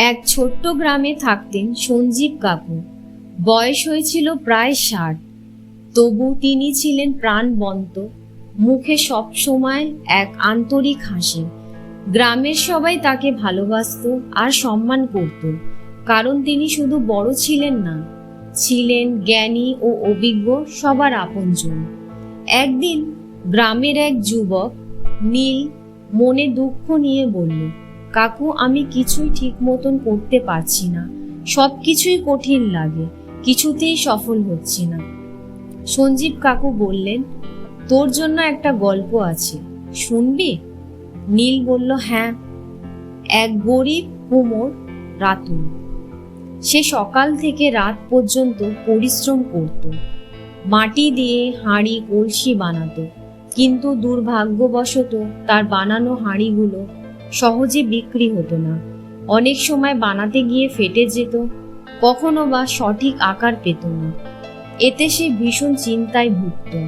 এক ছোট্ট গ্রামে থাকতেন সঞ্জীব কাকু। বয়স হয়েছিল প্রায় ষাট। তবু তিনি ছিলেন প্রাণবন্ত। মুখে সব সময় এক আন্তরিক হাসি। গ্রামের সবাই তাকে ভালোবাসতো আর সম্মান করত। কারণ তিনি শুধু বড় ছিলেন না। ছিলেন জ্ঞানী ও অভিজ্ঞ সবার আপনজন। একদিন গ্রামের এক যুবক নীল মনে দুঃখ নিয়ে বলল কাকু, আমি কিছুই ঠিক মতন করতে পারছি না। সব কিছুই কঠিন লাগে, কিছুতেই সফল হচ্ছি না। সঞ্জীব কাকু বললেন, তোর জন্য একটা গল্প আছে, শুনবি? নীল বলল হ্যাঁ। এক গরিব কুমোর রাতুল। সে সকাল থেকে রাত পর্যন্ত পরিশ্রম করত। মাটি দিয়ে হাঁড়ি কলসি বানাতো, কিন্তু দুর্ভাগ্যবশত তার বানানো হাঁড়িগুলো সহজে বিক্রি হতো না। অনেক সময় বানাতে গিয়ে ফেটে যেত, কখনো বা সঠিক আকার পেত না। এতে সে ভীষণ চিন্তায় ভুগত।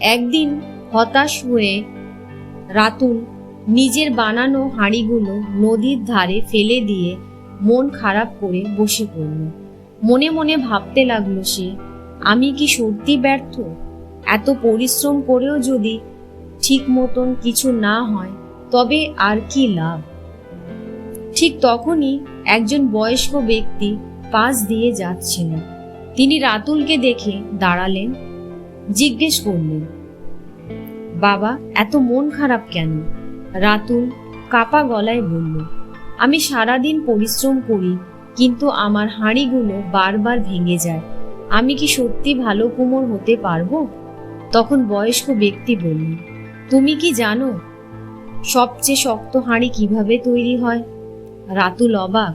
একদিন হতাশ হয়ে রাতুল নিজের বানানো হাঁড়িগুলো নদীর ধারে ফেলে দিয়ে মন খারাপ করে বসে পড়ল। মনে মনে ভাবতে লাগল সে, আমি কি সত্যি ব্যর্থ? এত পরিশ্রম করেও যদি ঠিক মতন কিছু না হয় তবে আর কি লাভ? ঠিক তখনই একজন বয়স্ক ব্যক্তি পাশ দিয়ে যাচ্ছিলেন তিনি রাতুলকে দেখে দাঁড়ালেন, জিজ্ঞেস করলেন, বাবা, এত মন খারাপ কেন? রাতুল কাপা গলায় বলল, আমি সারাদিন পরিশ্রম করি, কিন্তু আমার হাঁড়িগুলো বারবার ভেঙে যায়। আমি কি সত্যি ভালো কুমোর হতে পারব? তখন বয়স্ক ব্যক্তি বলল, তুমি কি জানো সবচেয়ে শক্ত হাঁড়ি কীভাবে তৈরি হয়? রাতুল অবাক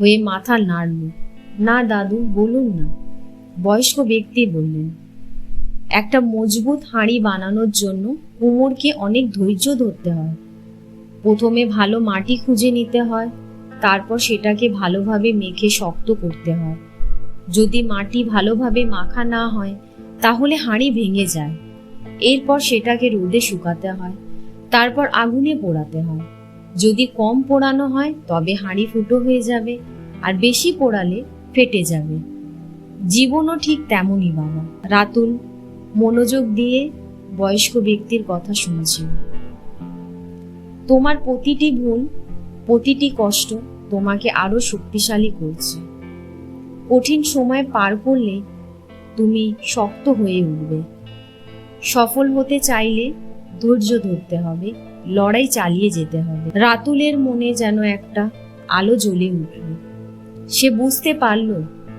হয়ে মাথা নাড়ল। না দাদু, বলুন না। বয়স্ক ব্যক্তি বললেন, একটা মজবুত হাঁড়ি বানানোর জন্য কুমোরকে অনেক ধৈর্য ধরতে হয়। প্রথমে ভালো মাটি খুঁজে নিতে হয়, তারপর সেটাকে ভালোভাবে মেখে শক্ত করতে হয়। যদি মাটি ভালোভাবে মাখা না হয়, তাহলে হাঁড়ি ভেঙে যায়। এরপর সেটাকে রোদে শুকাতে হয়। তারপর আগুনে পোড়াতে হয়। যদি কম পোড়ানো হয়, তবে হাঁড়ি ফুটো হয়ে যাবে, আর বেশি পোড়ালে ফেটে যাবে। জীবনও ঠিক তেমনই বাবা। রাতুল, মনোযোগ দিয়ে বয়স্ক ব্যক্তির কথা শুনছিল তোমার প্রতিটি ভুল, প্রতিটি কষ্ট তোমাকে আরও শক্তিশালী করছে। কঠিন সময় পার করলে তুমি শক্ত হয়ে উঠবে। সফল হতে চাইলে ধৈর্য ধরতে হবে, লড়াই চালিয়ে যেতে হবে। রাতুলের মনে যেন একটা আলো জ্বলে উঠল। সে বুঝতে পারল,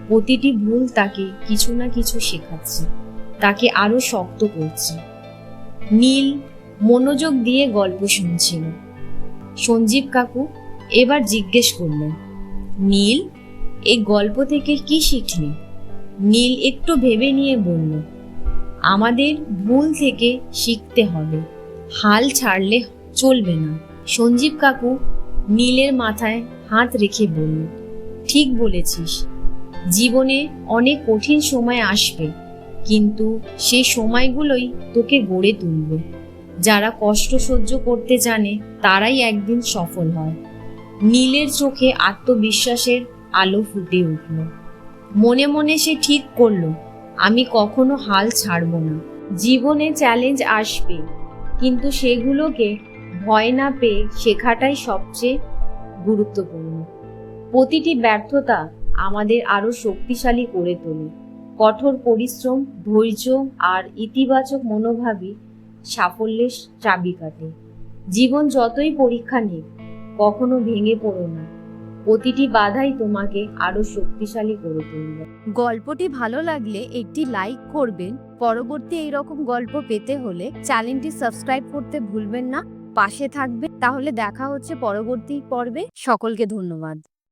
প্রতিটি ভুল তাকে কিছু না কিছু শেখাচ্ছে, তাকে আরও শক্ত করছে। নীল মনোযোগ দিয়ে গল্প শুনছিল। সঞ্জীব কাকু এবার জিজ্ঞেস করলেন, নীল, এই গল্প থেকে কি শিখলি? নীল একটু ভেবে নিয়ে বলল আমাদের ভুল থেকে শিখতে হবে। হাল ছাড়লে চলবে না। সঞ্জীব কাকু নীলের মাথায় হাত রেখে বলল, ঠিক বলেছিস। জীবনে অনেক কঠিন সময় আসবে, কিন্তু সেই সময়গুলোই তোকে গড়ে তুলবে। যারা কষ্ট সহ্য করতে জানে, তারাই একদিন সফল হয়। নীলের চোখে আত্মবিশ্বাসের আলো ফুটে উঠল। মনে মনে সে ঠিক করল আমি কখনো হাল ছাড়ব না। জীবনে চ্যালেঞ্জ আসবে, কিন্তু সেগুলোকে ভয় না পেয়ে শেখাটাই সবচেয়ে গুরুত্বপূর্ণ। প্রতিটি ব্যর্থতা আমাদের আরও শক্তিশালী করে তোলে। কঠোর পরিশ্রম, ধৈর্য আর ইতিবাচক মনোভাবই সাফল্যের চাবিকাঠি জীবন যতই পরীক্ষা নিক, কখনো ভেঙে পড়ো না। প্রতিটি বাধাই তোমাকে আরও শক্তিশালী করে তুলবে। গল্পটি ভালো লাগলে একটি লাইক করবেন। পরবর্তী এই রকম গল্প পেতে হলে চ্যানেলটি সাবস্ক্রাইব করতে ভুলবেন না। পাশে থাকবে তাহলে দেখা হচ্ছে পরবর্তী পর্বে। সকলকে ধন্যবাদ।